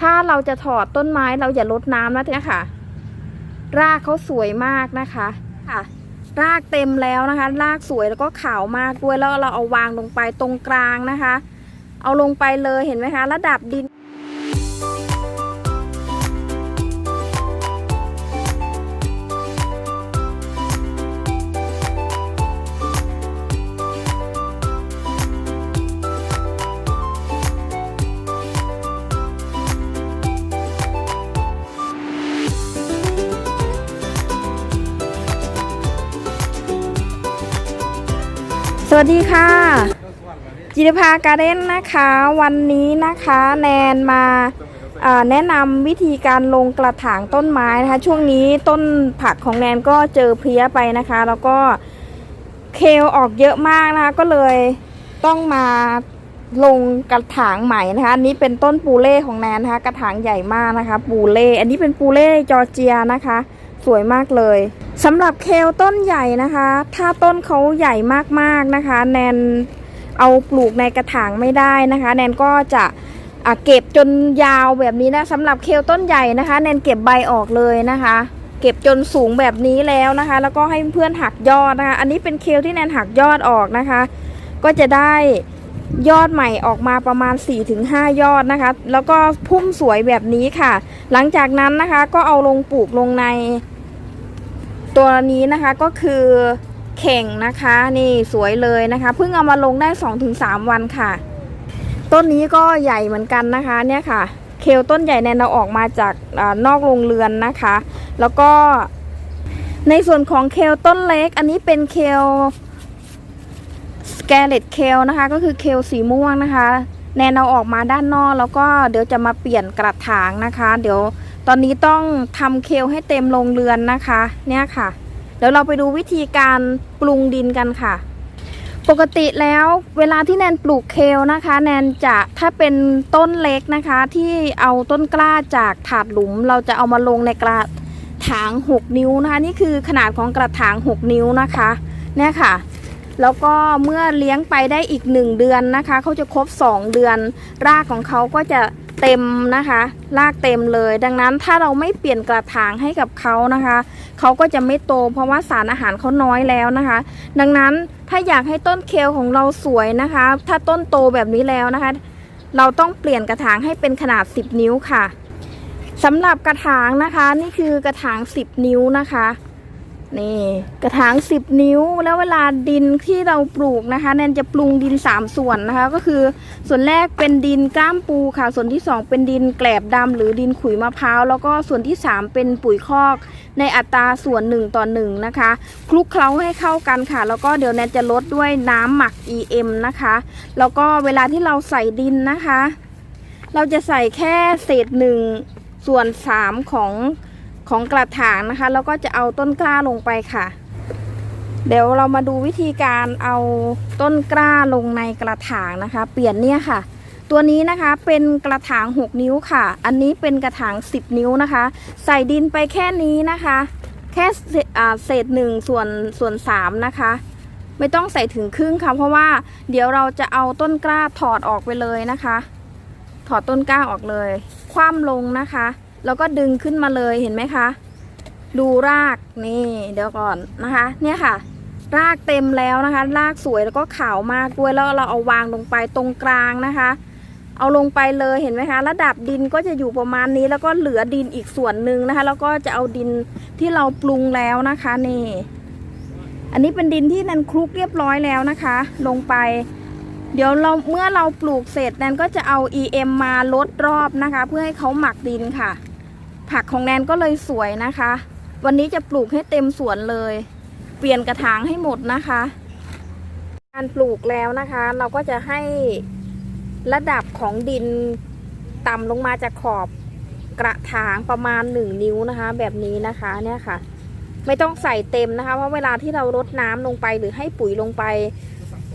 ถ้าเราจะถอดต้นไม้เราอย่าลดน้ำนะเนี่ยค่ะ รากเขาสวยมากนะคะค่ะ รากเต็มแล้วนะคะ รากสวยแล้วก็ขาวมากด้วยแล้วเราเอาวางลงไปตรงกลางนะคะ เอาลงไปเลยเห็นไหมคะ ระดับดิน สวัสดีค่ะ จิรภาการ์เด้นนะคะ วันนี้นะคะแนนมาอ่าแนะนำวิธีการลงกระถางต้นไม้นะคะ ช่วงนี้ต้นผักของแนนก็เจอเพลี้ยไปนะคะ แล้วก็เคลออกเยอะมากนะคะ ก็เลยต้องมาลงกระถางใหม่นะคะอันนี้เป็นต้นปูเล่ของแนนนะคะ กระถางใหญ่มากนะคะ ปูเล่ อันนี้เป็นปูเล่จอร์เจียนะคะ สวยมากเลยสำหรับเคลต้นใหญ่นะคะ ถ้าต้นเขาใหญ่มากๆนะคะ แนนเอาปลูกในกระถางไม่ได้นะคะ แนนก็จะเก็บจนยาวแบบนี้นะสำหรับเคลต้นใหญ่นะคะ แนนเก็บใบออกเลยนะคะ เก็บจนสูงแบบนี้แล้วนะคะ แล้วก็ให้เพื่อนหักยอดนะคะ อันนี้เป็นเคลที่แนนหักยอดออกนะคะ ก็จะได้ยอดใหม่ออกมาประมาณ 4-5 ยอดนะคะ แล้วก็พุ่มสวยแบบนี้ค่ะ หลังจากนั้นนะคะก็เอาลงปลูกลงใน ตัวนี้นะคะก็คือเข่งนะคะนี่สวยเลยนะคะเพิ่งเอามาลงได้ 2-3 วันค่ะ ต้นนี้ก็ใหญ่เหมือนกันนะคะเนี่ยค่ะ เคลต้นใหญ่แนนเราออกมาจากอานอกโรงเรือนนะคะ แล้วก็ในส่วนของเคลต้นเล็ก อันนี้เป็นเคลสแกเลตเคลนะคะ ก็คือเคลสีม่วงนะคะ แนนเอาออกมาด้านนอก แล้วก็เดี๋ยวจะมาเปลี่ยนกระถางนะคะ เดี๋ยว ตอนนี้ต้องทำเคลให้เต็มโรงเรือนนะคะ เนี่ยค่ะ เดี๋ยวเราไปดูวิธีการปรุงดินกันค่ะ ปกติแล้วเวลาที่แนนปลูกเคลนะคะ แนนจะถ้าเป็นต้นเล็กนะคะ ที่เอาต้นกล้าจากถาดหลุม เราจะเอามาลงในกระถาง 6 นิ้วนะคะ นี่คือขนาดของกระถาง 6 นิ้วนะคะ เนี่ยค่ะ แล้วก็เมื่อเลี้ยงไปได้อีก 1 เดือนนะคะเขาจะครบ 2 เดือน รากของเขาก็จะ เต็มนะคะรากเต็มเลย ดังนั้นถ้าเราไม่เปลี่ยนกระถางให้กับเขานะคะเขาก็จะไม่โต เพราะว่าสารอาหารเขาน้อยแล้วนะคะ ดังนั้นถ้าอยากให้ต้นเคลของเราสวยนะคะ ถ้าต้นโตแบบนี้แล้วนะคะ เราต้องเปลี่ยนกระถางให้เป็นขนาด 10 นิ้วค่ะสำหรับกระถางนะคะ นี่คือกระถาง 10 นิ้วนะคะ นี่กระถาง10 นิ้วแล้วเวลาดินที่เราปลูกนะคะ แนนจะปรุงดิน 3 ส่วนนะคะ ก็คือส่วนแรกเป็นดินก้ามปูค่ะ ส่วนที่ 2 เป็นดินแกลบดำหรือดินขุยมะพร้าวแล้วก็ส่วนที่ 3 เป็นปุ๋ยคอก ในอัตราส่วน1ต่อ1นะคะคลุกเคล้าให้เข้ากันค่ะ แล้วก็เดี๋ยวแนนจะลดด้วยน้ำหมัก EM นะคะ แล้วก็เวลาที่เราใส่ดินนะคะ เราจะใส่แค่เศษหนึ่งส่วน 3 ของ ของกระถางนะคะ แล้วก็จะเอาต้นกล้าลงไปค่ะ เดี๋ยวเรามาดูวิธีการเอาต้นกล้าลงในกระถางนะคะ เปลี่ยนเนี่ยค่ะ ตัวนี้นะคะเป็นกระถาง 6 นิ้วค่ะ อันนี้เป็นกระถาง 10 นิ้วนะคะ ใส่ดินไปแค่นี้นะคะ แค่เศษอ่าเศษหนึ่งส่วนส่วนสามนะคะไม่ต้องใส่ถึงครึ่งค่ะ เพราะว่าเดี๋ยวเราจะเอาต้นกล้าถอดออกไปเลยนะคะ ถอดต้นกล้าออกเลย คว่ำลงนะคะ แล้วก็ดึงขึ้นมาเลยเห็นไหมคะ ดูรากนี่เดี๋ยวก่อนนะคะ เนี่ยค่ะ รากเต็มแล้วนะคะ รากสวยแล้วก็ขาวมากด้วยแล้วเราเอาวางลงไปตรงกลางนะคะ เอาลงไปเลยเห็นไหมคะ ระดับดินก็จะอยู่ประมาณนี้แล้วก็เหลือดินอีกส่วนหนึ่งนะคะ แล้วก็จะเอาดินที่เราปรุงแล้วนะคะนี่อันนี้เป็นดินที่นันคลุกเรียบร้อยแล้วนะคะ ลงไปเดี๋ยวเราเมื่อเราปลูกเสร็จแนนก็จะเอา EM มาลดรอบนะคะ เพื่อให้เขาหมักดินค่ะ ผักของแนนก็เลยสวยนะคะ วันนี้จะปลูกให้เต็มสวนเลย เปลี่ยนกระถางให้หมดนะคะ การปลูกแล้วนะคะ เราก็จะให้ระดับของดินต่ำลงมาจากขอบกระถางประมาณหนึ่งนิ้วนะคะ แบบนี้นะคะเนี่ยค่ะ ไม่ต้องใส่เต็มนะคะเพราะเวลาที่เรารดน้ำลงไปหรือให้ปุ๋ยลงไป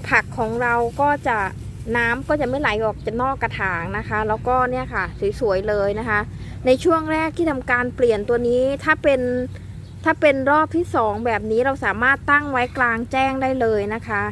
ผักของเราก็จะน้ำก็จะไม่ไหลออกจากนอกกระถางนะคะ แล้วก็เนี่ยค่ะ สวยๆเลยนะคะ ในช่วงแรกที่ทำการเปลี่ยนตัวนี้ถ้าเป็นถ้าเป็นรอบที่สองแบบนี้เราสามารถตั้งไว้กลางแจ้งได้เลยนะคะ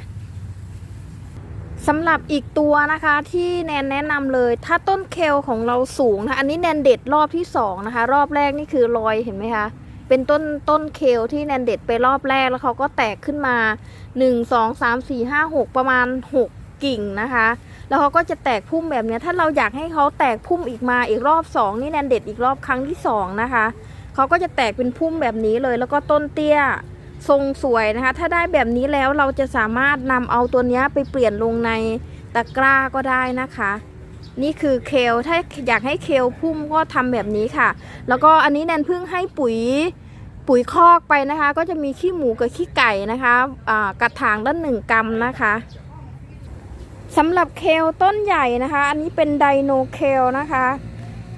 สำหรับอีกตัวนะคะที่แนนแนะนำเลย ถ้าต้นเคลของเราสูงนะคะอันนี้แนนเด็ดรอบที่สองนะคะ รอบแรกนี่คือรอยเห็นไหมคะเป็นต้นต้นเคลที่แนนเด็ดไปรอบแรกแล้วเขาก็แตกขึ้นมา 1 2 3 4 5 6 ประมาณ 6 กิ่งนะคะ แล้วเขาก็จะแตกพุ่มแบบนี้ถ้าเราอยากให้เขาแตกพุ่มอีกมาอีกรอบสองนี่แนนเด็ดอีกรอบครั้งที่สองนะคะเขาก็จะแตกเป็นพุ่มแบบนี้เลย แล้วก็ต้นเตี้ยทรงสวยนะคะ ถ้าได้แบบนี้แล้วเราจะสามารถนำเอาตัวนี้ไปเปลี่ยนลงในตะกร้าก็ได้นะคะ นี่คือเคลถ้าอยากให้เคลพุ่มก็ทำแบบนี้ค่ะ แล้วก็อันนี้แนนเพิ่งให้ปุ๋ยปุ๋ยคอกไปนะคะ ก็จะมีขี้หมูกับขี้ไก่นะคะอ่ากระถางละหนึ่งกรัมนะคะ สำหรับเคลต้นใหญ่นะคะ อันนี้เป็นไดโนเคลนะคะ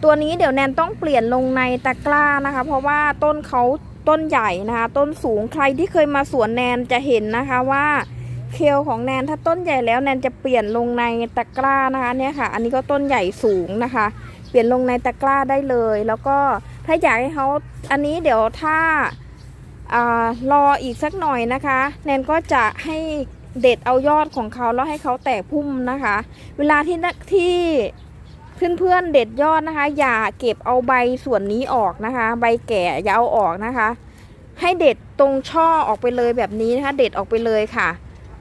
ตัวนี้เดี๋ยวแนนต้องเปลี่ยนลงในตะกร้านะคะ เพราะว่าต้นเขาต้นใหญ่นะคะ ต้นสูงใครที่เคยมาสวนแนนจะเห็นนะคะว่าเคลของแนนถ้าต้นใหญ่แล้วแนนจะเปลี่ยนลงในตะกร้านะคะเนี่ยค่ะ อันนี้ก็ต้นใหญ่สูงนะคะ เปลี่ยนลงในตะกร้าได้เลย แล้วก็ถ้าอยากให้เขาอันนี้เดี๋ยวถ้าอารออีกสักหน่อยนะคะ แนนก็จะให้ เด็ดเอายอดของเขาแล้วให้เขาแตกพุ่มนะคะ เวลาที่นักที่เพื่อนๆเด็ดยอดนะคะ อย่าเก็บเอาใบส่วนนี้ออกนะคะ ใบแก่อย่าเอาออกนะคะ ให้เด็ดตรงช่อออกไปเลยแบบนี้นะคะ เด็ดออกไปเลยค่ะ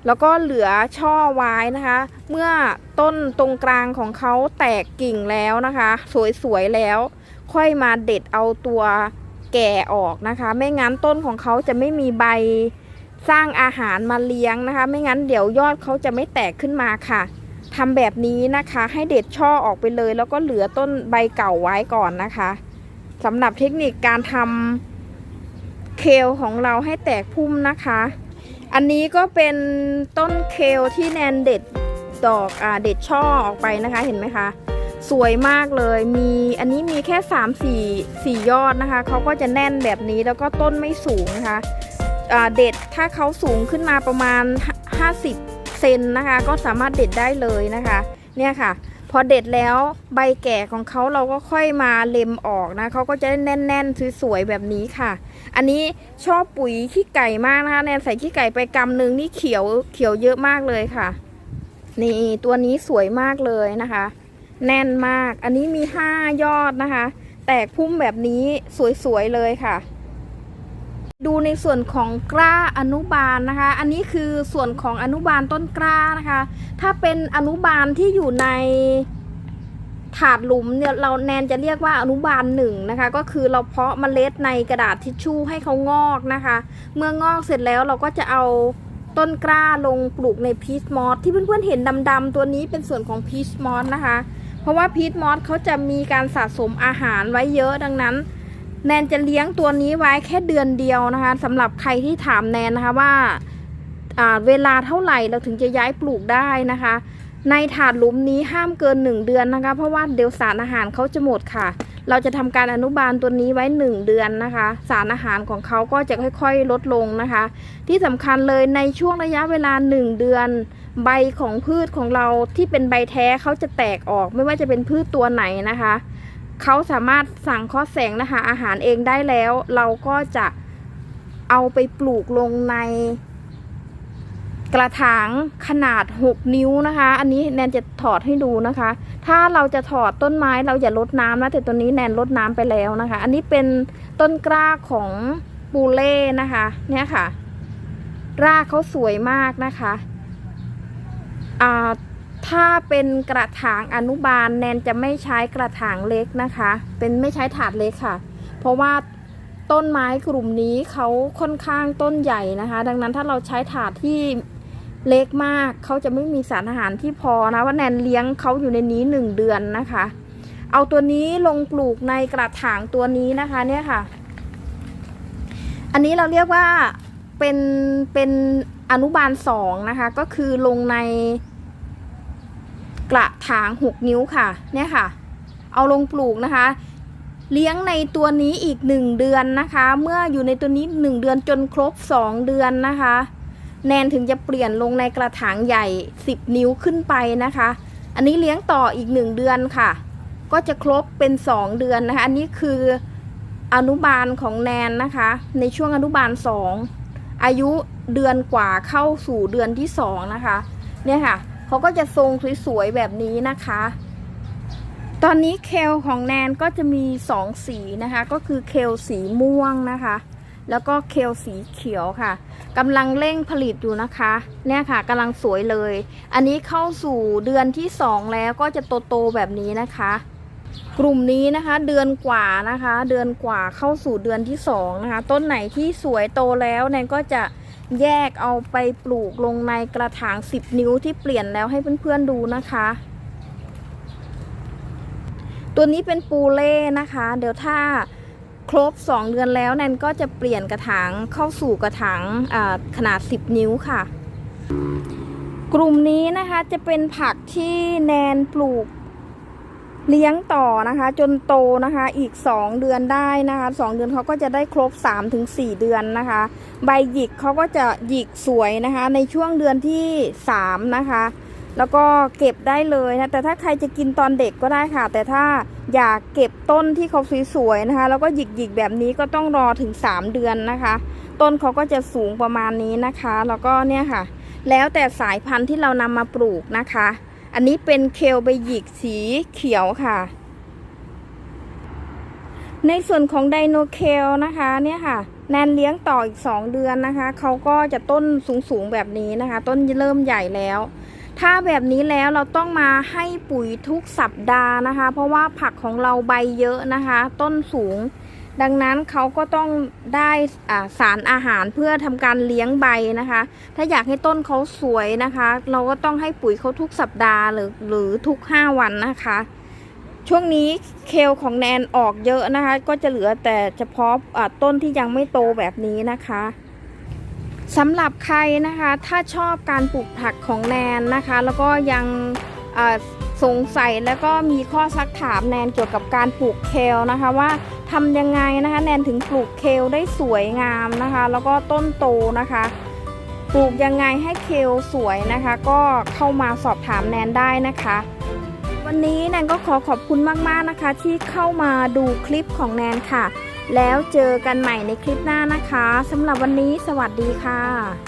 แล้วก็เหลือช่อไว้นะคะ เมื่อต้นตรงกลางของเขาแตกกิ่งแล้วนะคะ สวยๆแล้ว ค่อยมาเด็ดเอาตัวแก่ออกนะคะ ไม่งั้นต้นของเขาจะไม่มีใบ สร้างอาหารมาเลี้ยงนะคะ ไม่งั้นเดี๋ยวยอดเขาจะไม่แตกขึ้นมาค่ะทำแบบนี้นะคะให้เด็ดช่อออกไปเลย แล้วก็เหลือต้นใบเก่าไว้ก่อนนะคะสำหรับเทคนิคการทำเคลของเราให้แตกพุ่มนะคะ อันนี้ก็เป็นต้นเคลที่แนนเด็ดดอกอ่าเด็ดช่อออกไปนะคะเห็นไหมคะ สวยมากเลยมีอันนี้มีแค่ 3 4 4 ยอดนะคะเขาก็จะแน่นแบบนี้แล้วก็ต้นไม่สูงนะคะ เด็ดถ้าเขาสูงขึ้นมาประมาณ 50 เซนนะคะ ก็สามารถเด็ดได้เลยนะคะ เนี่ยค่ะ พอเด็ดแล้วใบแก่ของเขาเราก็ค่อยมาเล็มออกนะเขาก็จะแน่นๆสวยๆแบบนี้ค่ะ อันนี้ชอบปุ๋ยขี้ไก่มากนะคะแนนใส่ขี้ไก่ไปกำหนึ่งนี่เขียวเขียวเยอะมากเลยค่ะ นี่ตัวนี้สวยมากเลยนะคะ แน่นมาก อันนี้มีห้ายอดนะคะ แตกพุ่มแบบนี้สวยๆเลยค่ะ ดูในส่วนของกล้าอนุบาลนะคะ อันนี้คือส่วนของอนุบาลต้นกล้านะคะ ถ้าเป็นอนุบาลที่อยู่ในถาดหลุมเนี่ยเราแนนจะเรียกว่าอนุบาลหนึ่งนะคะ ก็คือเราเพาะเมล็ดในกระดาษทิชชู่ให้เขางอกนะคะ เมื่องอกเสร็จแล้วเราก็จะเอาต้นกล้าลงปลูกในพีชมอสที่เพื่อนๆเห็นดำๆตัวนี้เป็นส่วนของพีชมอสนะคะ เพราะว่าพีชมอสเขาจะมีการสะสมอาหารไว้เยอะดังนั้น แนนจะเลี้ยงตัวนี้ไว้แค่เดือนเดียวนะคะสำหรับใครที่ถามแนนนะคะว่าเวลาเท่าไหร่เราถึงจะย้ายปลูกได้นะคะ ในถาดหลุมนี้ห้ามเกิน 1 เดือนนะคะ เพราะว่าเดี๋ยวสารอาหารเขาจะหมดค่ะ เราจะทำการอนุบาลตัวนี้ไว้ 1 เดือนนะคะ สารอาหารของเขาก็จะค่อยๆ ลดลงนะคะ ที่สำคัญเลยในช่วงระยะเวลา 1 เดือน ใบของพืชของเราที่เป็นใบแท้เขาจะแตกออกไม่ว่าจะเป็นพืชตัวไหนนะคะ เขาสามารถสั่งข้อแสงนะคะอาหารเองได้แล้ว เราก็จะเอาไปปลูกลงใน กระถางขนาด 6 นิ้วนะคะ อันนี้แนนจะถอดให้ดูนะคะ ถ้าเราจะถอดต้นไม้เราอย่าลดน้ำนะแต่ตัวนี้แนนลดน้ำไปแล้วนะคะ อันนี้เป็นต้นกล้าของปูเล่นะคะ เนี่ยค่ะ รากเขาสวยมากนะคะอ่า ถ้าเป็นกระถางอนุบาลแนนจะไม่ใช้กระถางเล็กนะคะ เป็นไม่ใช้ถาดเล็กค่ะ เพราะว่าต้นไม้กลุ่มนี้เขาค่อนข้างต้นใหญ่นะคะ ดังนั้นถ้าเราใช้ถาดที่เล็กมากเขาจะไม่มีสารอาหารที่พอนะว่าแนนเลี้ยงเขาอยู่ในนี้หนึ่งเดือนนะคะ เอาตัวนี้ลงปลูกในกระถางตัวนี้นะคะเนี่ยค่ะ อันนี้เราเรียกว่าเป็นเป็นอนุบาลสองนะคะ ก็คือลงใน กระถางหกนิ้วค่ะเนี่ยค่ะ เอาลงปลูกนะคะ เลี้ยงในตัวนี้อีกหนึ่งเดือนนะคะ เมื่ออยู่ในตัวนี้หนึ่งเดือนจนครบสองเดือนนะคะ แนนถึงจะเปลี่ยนลงในกระถางใหญ่สิบนิ้วขึ้นไปนะคะ อันนี้เลี้ยงต่ออีกหนึ่งเดือนค่ะ ก็จะครบเป็นสองเดือนนะคะ อันนี้คืออนุบาลของแนนนะคะ ในช่วงอนุบาลสองอายุเดือนกว่าเข้าสู่เดือนที่สองนะคะ เนี่ยค่ะ เขาก็จะทรงสวยๆแบบนี้นะคะ ตอนนี้เคลของแนนก็จะมีสองสีนะคะ ก็คือเคลสีม่วงนะคะ แล้วก็เคลสีเขียวค่ะกำลังเร่งผลิตอยู่นะคะ เนี่ยค่ะกำลังสวยเลย อันนี้เข้าสู่เดือนที่สองแล้วก็จะโตๆแบบนี้นะคะกลุ่มนี้นะคะเดือนกว่านะคะ เดือนกว่าเข้าสู่เดือนที่สองนะคะ ต้นไหนที่สวยโตแล้วแนนก็จะ แยกเอาไปปลูกลงในกระถาง 10 นิ้วที่เปลี่ยนแล้วให้เพื่อนๆดูนะคะ ตัวนี้เป็นปูเล่นะคะ เดี๋ยวถ้าครบ 2 เดือนแล้วแนนก็จะเปลี่ยนกระถางเข้าสู่กระถางขนาด 10 นิ้วค่ะ กลุ่มนี้นะคะจะเป็นผักที่แนนปลูก เลี้ยงต่อนะคะ จนโตนะคะอีก 2 เดือนได้นะคะ2เดือนเขาก็จะได้ครบ 3-4 เดือนนะคะ ใบหยิกเขาก็จะหยิกสวยนะคะ ในช่วงเดือนที่ 3 นะคะ แล้วก็เก็บได้เลยนะแต่ถ้าใครจะกินตอนเด็กก็ได้ค่ะ แต่ถ้าอยากเก็บต้นที่เขาสวยๆนะคะ แล้วก็หยิกๆแบบนี้ก็ต้องรอถึง 3 เดือนนะคะ ต้นเขาก็จะสูงประมาณนี้นะคะ แล้วก็เนี่ยค่ะ แล้วแต่สายพันธุ์ที่เรานำมาปลูกนะคะ อันนี้เป็นเคลใบหยิกสีเขียวค่ะ ในส่วนของไดโนเคลนะคะเนี่ยค่ะ แนนเลี้ยงต่ออีก 2 เดือนนะคะ เขาก็จะต้นสูงๆแบบนี้นะคะ ต้นเริ่มใหญ่แล้ว ถ้าแบบนี้แล้วเราต้องมาให้ปุ๋ยทุกสัปดาห์นะคะ เพราะว่าผักของเราใบเยอะนะคะ ต้นสูง ดังนั้นเขาก็ต้องได้สารอาหารเพื่อทำการเลี้ยงใบนะคะ ถ้าอยากให้ต้นเขาสวยนะคะ เราก็ต้องให้ปุ๋ยเขาทุกสัปดาห์หรือหรือทุก 5 วันนะคะ ช่วงนี้เคลของแนนออกเยอะนะคะ ก็จะเหลือแต่เฉพาะะต้นที่ยังไม่โตแบบนี้นะคะสำหรับใครนะคะถ้าชอบการปลูกผักของแนนนะคะ แล้วก็ยังสงสัยแล้วก็มีข้อซักถามแนนเกี่ยวกับการปลูกเคลนะคะว่า ทำยังไงนะคะ แนนถึงปลูกเคลได้สวยงามนะคะ แล้วก็ต้นโตนะคะ ปลูกยังไงให้เคลสวยนะคะ ก็เข้ามาสอบถามแนนได้นะคะ วันนี้แนนก็ขอขอบคุณมากๆนะคะ ที่เข้ามาดูคลิปของแนนค่ะ แล้วเจอกันใหม่ในคลิปหน้านะคะสำหรับวันนี้สวัสดีค่ะ